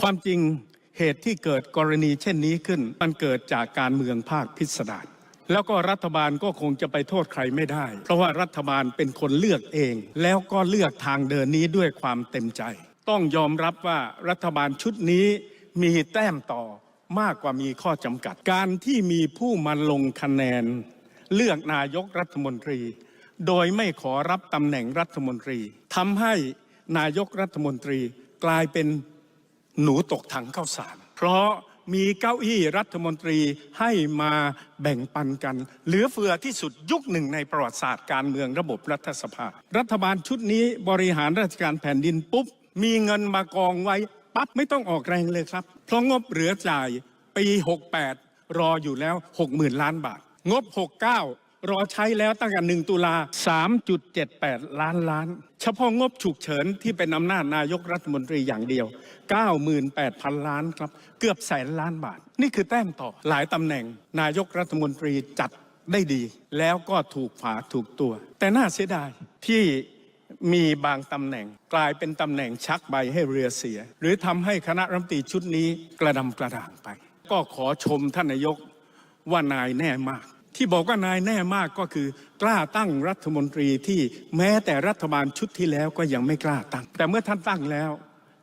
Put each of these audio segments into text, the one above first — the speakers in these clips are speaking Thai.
ความจริงเหตุที่เกิดกรณีเช่นนี้ขึ้น มันเกิดจากการเมืองภาคพิสดารแล้วก็รัฐบาลก็คงจะไปโทษใครไม่ได้ เพราะว่ารัฐบาลเป็นคนเลือกเอง แล้วก็เลือกทางเดินนี้ด้วยความเต็มใจ ต้องยอมรับว่ารัฐบาลชุดนี้มีแต้มต่อมากกว่ามีข้อจำกัด การที่มีผู้มาลงคะแนน เลือกนายกรัฐมนตรี โดยไม่ขอรับตำแหน่งรัฐมนตรีทำให้นายกรัฐมนตรีกลายเป็น หนูตกถังข้าวสาร เพราะมีเก้าอี้รัฐมนตรีให้มาแบ่งปันกัน เหลือเฟือที่สุดยุคหนึ่งในประวัติศาสตร์การเมืองระบบรัฐสภา รัฐบาลชุดนี้บริหารราชการแผ่นดินปุ๊บ มีเงินมากองไว้ปั๊บไม่ต้องออกแรงเลยครับ เพราะงบเหลือจ่ายปี 68 รออยู่แล้ว 60,000 ล้านบาท งบ 69 รอใช้แล้วตั้งแต่1ตุลา3.78 ล้านล้าน เฉพาะงบฉุกเฉินที่เป็นอำนาจนายกรัฐมนตรีอย่างเดียว 98,000 ล้านครับ เกือบแสนล้านบาท นี่คือแต้มต่อหลายตำแหน่งนายกรัฐมนตรีจัดได้ดี แล้วก็ถูกฝาถูกตัว แต่น่าเสียดายที่มีบางตำแหน่งกลายเป็นตำแหน่งชักใบให้เรือเสีย หรือทำให้คณะรัฐมนตรีชุดนี้กระดำกระด่างไป ก็ขอชมท่านนายกว่านายแน่มาก ที่บอกว่านายแน่มากก็คือกล้าตั้งรัฐมนตรีที่แม้แต่รัฐบาลชุดที่แล้วก็ยังไม่กล้าตั้ง แต่เมื่อท่านตั้งแล้ว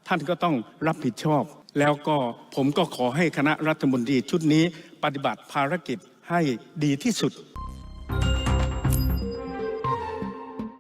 ท่านก็ต้องรับผิดชอบ แล้วก็ผมก็ขอให้คณะรัฐมนตรีชุดนี้ปฏิบัติภารกิจให้ดีที่สุด